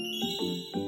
어,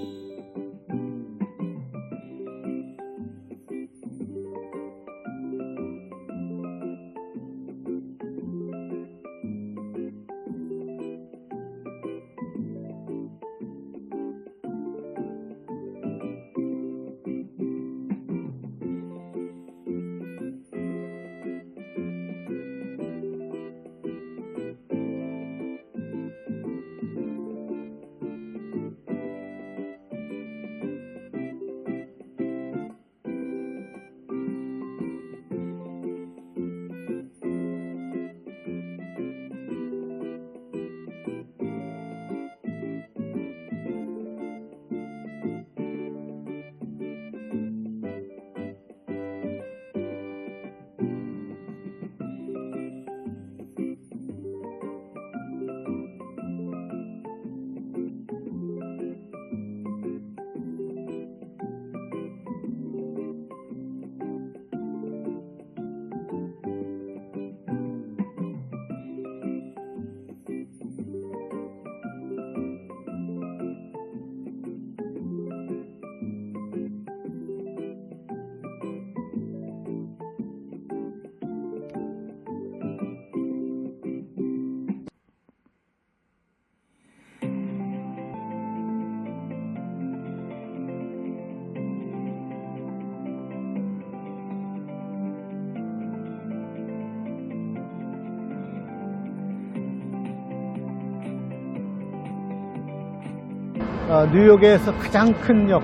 뉴욕에서 가장 큰 역,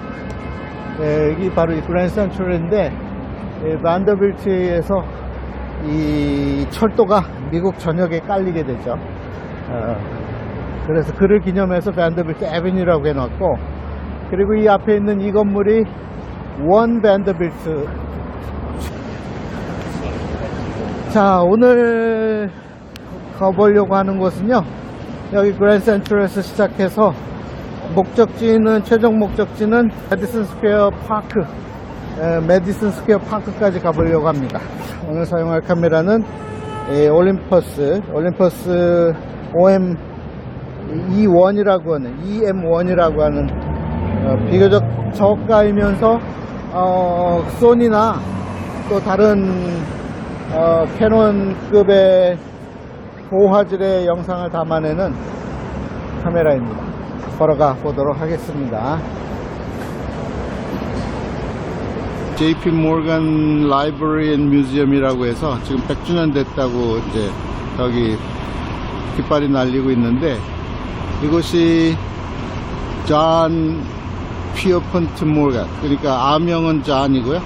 에, 여기 바로 이 그랜드 센트럴인데, 에, 반더빌트에서 이 철도가 미국 전역에 깔리게 되죠. 어, 그래서 그를 기념해서 반더빌트 애비뉴라고 해놨고, 그리고 이 앞에 있는 이 건물이 원 반더빌트. 자, 오늘 가보려고 하는 곳은요, 여기 그랜드 센트럴에서 시작해서 목적지는 최종 목적지는 메디슨 스퀘어 파크 에, 메디슨 스퀘어 파크까지 가보려고 합니다 오늘 사용할 카메라는 에, 올림퍼스 올림퍼스 OM E1이라고 하는 EM1이라고 하는 어, 비교적 저가이면서 어, 소니나 또 다른 어, 캐논급의 고화질의 영상을 담아내는 카메라입니다. 걸어가 보도록 하겠습니다. JP 모건 라이브러리 앤 뮤지엄이라고 해서 지금 100주년 됐다고 이제 여기 깃발이 날리고 있는데 이곳이 존 피어펀트 모건 그러니까 아명은 존이고요.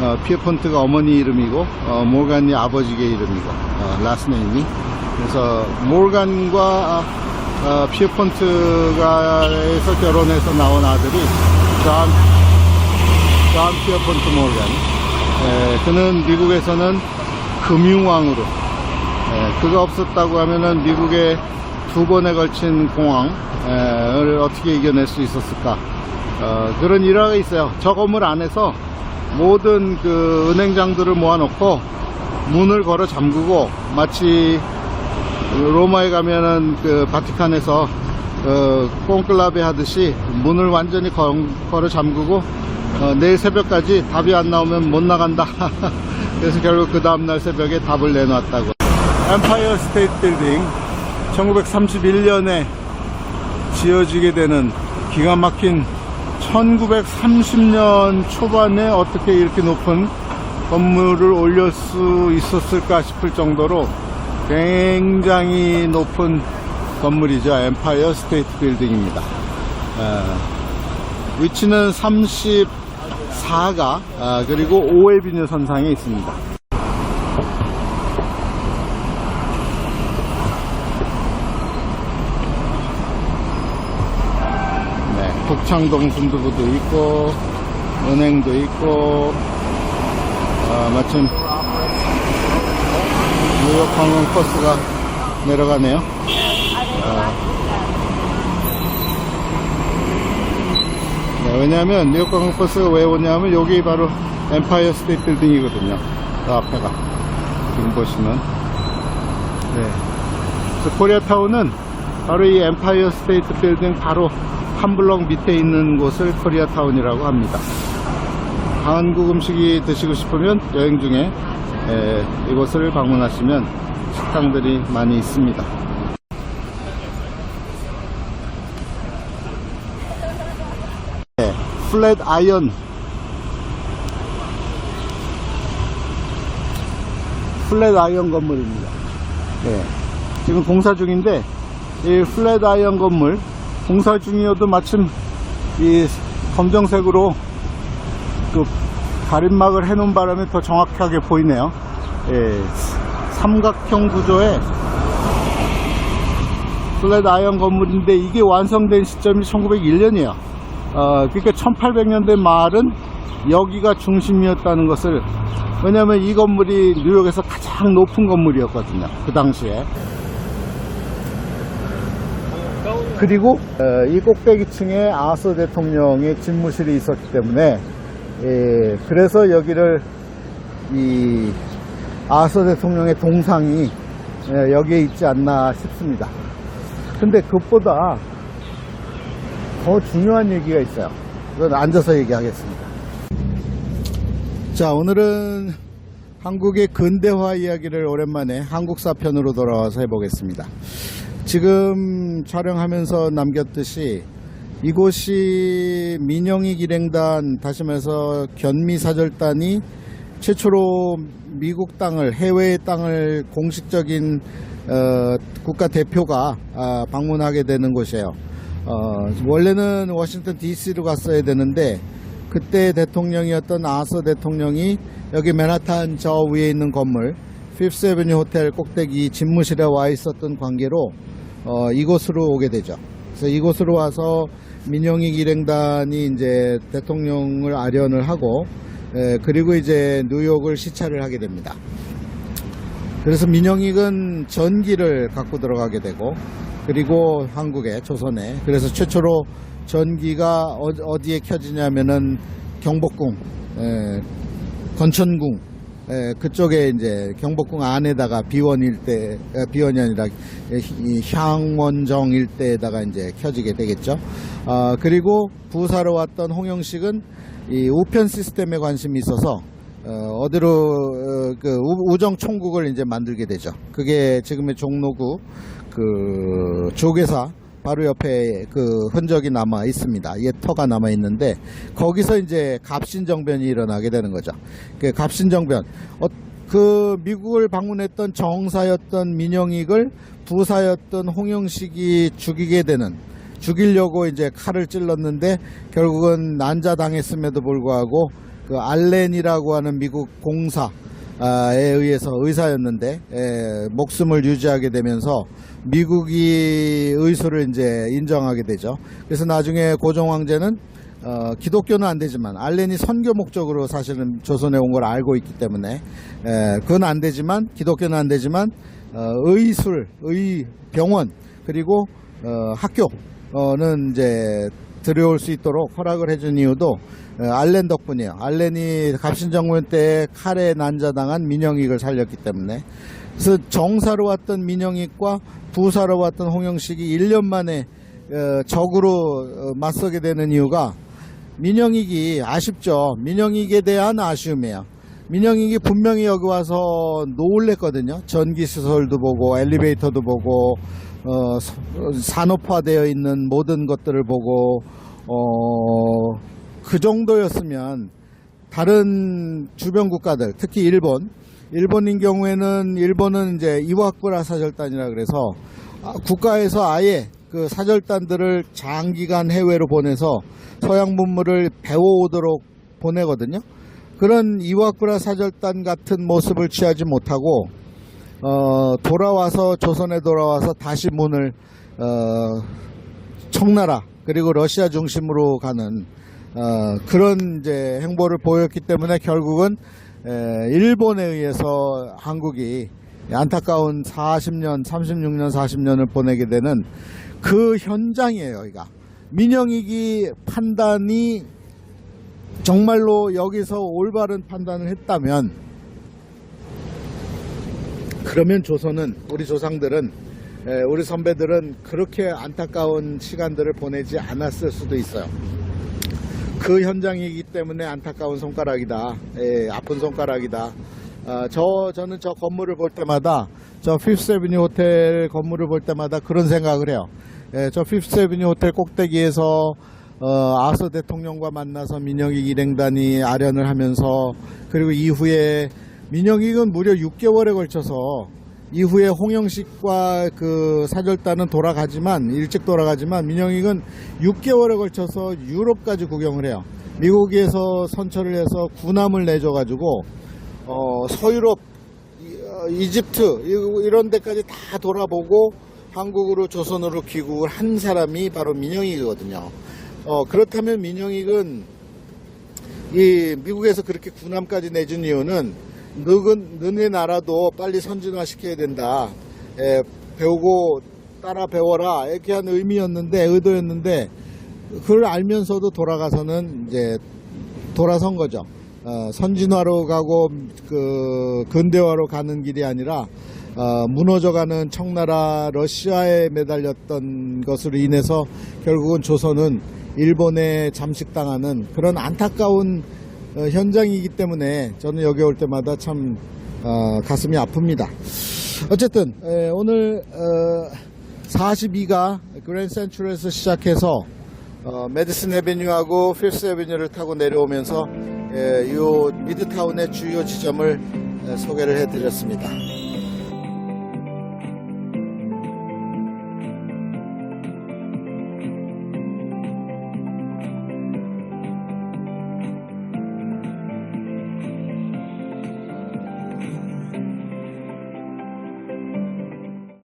어, 피어펀트가 어머니 이름이고 어, 모간이 아버지의 이름이고 어, 라스네임이 그래서 모간과 어, 피어펀트가 에서 결혼해서 나온 아들이 존, 존 피어펀트 모간 에, 그는 미국에서는 금융왕으로. 에, 그가 없었다고 하면은 미국의 두 번에 걸친 공황을 어떻게 이겨낼 수 있었을까? 어, 그런 일화가 있어요. 저 건물 안에서 모든 그 은행장들을 모아놓고 문을 걸어 잠그고 마치 로마에 가면은 그 바티칸에서 어, 꽁클라베 하듯이 문을 완전히 거, 걸어 잠그고 어, 내일 새벽까지 답이 안 나오면 못 나간다. 그래서 결국 그 다음날 새벽에 답을 내놨다고. 엠파이어 스테이트 빌딩 1931년에 지어지게 되는 기가 막힌 1930년 초반에 어떻게 이렇게 높은 건물을 올릴 수 있었을까 싶을 정도로 굉장히 높은 건물이죠. 엠파이어 스테이트 빌딩입니다. 어, 위치는 34가 아, 그리고 오에비뉴 선상에 있습니다. 네, 북창동 순두부도 있고 은행도 있고 아, 마침 뉴욕 관광 버스가 내려가네요. 아. 네, 왜냐하면 뉴욕 관광 버스가 왜 오냐면 여기 바로 엠파이어 스테이트 빌딩이거든요. 그 앞에가 지금 보시면 네. 그래서 코리아 타운은 바로 이 엠파이어 스테이트 빌딩 바로 한 블럭 밑에 있는 곳을 코리아 타운이라고 합니다. 한국 음식이 드시고 싶으면 여행 중에 에, 이곳을 방문하시면 식당들이 많이 있습니다. 네, 플랫 아이언 플랫 아이언 건물입니다. 네, 지금 공사 중인데 이 플랫 아이언 건물 공사 중이어도 마침 이 검정색으로 그 가림막을 해놓은 바람에 더 정확하게 보이네요. 예, 삼각형 구조의 플랫 아이언 건물인데 이게 완성된 시점이 1901년이에요. 어, 그러니까 1800년대 말은 여기가 중심이었다는 것을 왜냐하면 이 건물이 뉴욕에서 가장 높은 건물이었거든요. 그 당시에. 그리고 어, 이 꼭대기층에 아서 대통령의 집무실이 있었기 때문에 예, 그래서 여기를 이 아서 대통령의 동상이 예, 여기에 있지 않나 싶습니다. 근데 그것보다 더 중요한 얘기가 있어요. 그건 앉아서 얘기하겠습니다. 자, 오늘은 한국의 근대화 이야기를 오랜만에 한국사 편으로 돌아와서 해보겠습니다. 지금 촬영하면서 남겼듯이 이곳이 민영희 기랭단, 다시 말해서 견미사절단이 최초로 미국 땅을, 해외의 땅을 공식적인 어, 국가 대표가 아, 방문하게 되는 곳이에요. 어, 원래는 워싱턴 DC로 갔어야 되는데 그때 대통령이었던 아서 대통령이 여기 맨하탄 저 위에 있는 건물 피프스 에베뉴 호텔 꼭대기 집무실에 와 있었던 관계로 어, 이곳으로 오게 되죠. 그래서 이곳으로 와서 민영희 기랭단이 이제 대통령을 아련을 하고 에, 그리고 이제 뉴욕을 시찰을 하게 됩니다. 그래서 민영익은 전기를 갖고 들어가게 되고 그리고 한국에 조선에 그래서 최초로 전기가 어, 디에 켜지냐면은 경복궁 에, 건천궁 에, 그쪽에 이제 경복궁 안에다가 비원 일대 에, 비원이 아니라 이 향원정 일대에다가 이제 켜지게 되겠죠. 아, 그리고 부사로 왔던 홍영식은 이 우편 시스템에 관심이 있어서 어, 디로 어, 그 우- 우정 총국을 이제 만들게 되죠. 그게 지금의 종로구 그 조계사 바로 옆에 그 흔적이 남아 있습니다. 옛 터가 남아 있는데 거기서 이제 갑신정변이 일어나게 되는 거죠. 그 갑신정변 어, 그 미국을 방문했던 정사였던 민영익을 부사였던 홍영식이 죽이게 되는 죽이려고 이제 칼을 찔렀는데 결국은 난자당했음에도 불구하고 그 알렌이라고 하는 미국 공사 에 의해서 의사였는데 에, 목숨을 유지하게 되면서 미국이 의소를 이제 인정하게 되죠. 그래서 나중에 고종 황제는 어, 기독교는 안 되지만 알렌이 선교 목적으로 사실은 조선에 온 걸 알고 있기 때문에 에, 그건 안 되지만 기독교는 안 되지만 어, 의술, 의 병원 그리고 어, 학교 는 이제 들여올 수 있도록 허락을 해준 이유도 어, 알렌 덕분이에요. 알렌이 갑신정권 때 칼에 난자당한 민영익을 살렸기 때문에 그래서 정사로 왔던 민영익과 부사로 왔던 홍영식이 1년 만에 어, 적으로 어, 맞서게 되는 이유가 민영익이 아쉽죠. 민영익에 대한 아쉬움이에요. 민영익이 분명히 여기 와서 놀랬거든요. 전기 시설도 보고 엘리베이터도 보고 어, 산업화되어 있는 모든 것들을 보고 어, 그 정도였으면 다른 주변 국가들 특히 일본 일본인 경우에는 일본은 이제 이와쿠라 사절단이라 그래서 아, 국가에서 아예 그 사절단들을 장기간 해외로 보내서 서양 문물을 배워오도록 보내거든요. 그런 이와쿠라 사절단 같은 모습을 취하지 못하고 어, 돌아와서 조선에 돌아와서 다시 문을 어, 청나라 그리고 러시아 중심으로 가는 어, 그런 이제 행보를 보였기 때문에 결국은 에, 일본에 의해서 한국이 안타까운 40년, 36년, 40년을 보내게 되는 그 현장이에요, 여기가. 민영익이 판단이 정말로 여기서 올바른 판단을 했다면 그러면 조선은 우리 조상들은 에, 우리 선배들은 그렇게 안타까운 시간들을 보내지 않았을 수도 있어요. 그 현장이기 때문에 안타까운 손가락이다. 예, 아픈 손가락이다. 아, 저 저는 저 건물을 볼 때마다 저 피프세비뉴 호텔 건물을 볼 때마다 그런 생각을 해요. 예, 저 피프세비뉴 호텔 꼭대기에서 어, 아서 대통령과 만나서 민영익 일행단이 아련을 하면서 그리고 이후에 민영익은 무려 6개월에 걸쳐서 이후에 홍영식과 그 사절단은 돌아가지만 일찍 돌아가지만 민영익은 6개월에 걸쳐서 유럽까지 구경을 해요. 미국에서 선처를 해서 군함을 내줘가지고 어, 서유럽, 이- 어, 이집트 이- 이런 데까지 다 돌아보고 한국으로 조선으로 귀국을 한 사람이 바로 민영익이거든요. 어, 그렇다면 민영익은 이 미국에서 그렇게 군함까지 내준 이유는 너는 너네 나라도 빨리 선진화 시켜야 된다. 에, 배우고 따라 배워라 이렇게 한 의미였는데 의도였는데 그걸 알면서도 돌아가서는 이제 돌아선 거죠. 어, 선진화로 가고 그 근대화로 가는 길이 아니라 어, 무너져가는 청나라 러시아에 매달렸던 것으로 인해서 결국은 조선은 일본에 잠식당하는 그런 안타까운 어, 현장이기 때문에 저는 여기 올 때마다 참 어, 가슴이 아픕니다. 어쨌든 에, 오늘 42가 그랜 센츄럴에서 시작해서 어, 메디슨 에베뉴하고 필스 에베뉴를 타고 내려오면서 에, 이 미드타운의 주요 지점을 에, 소개를 해드렸습니다.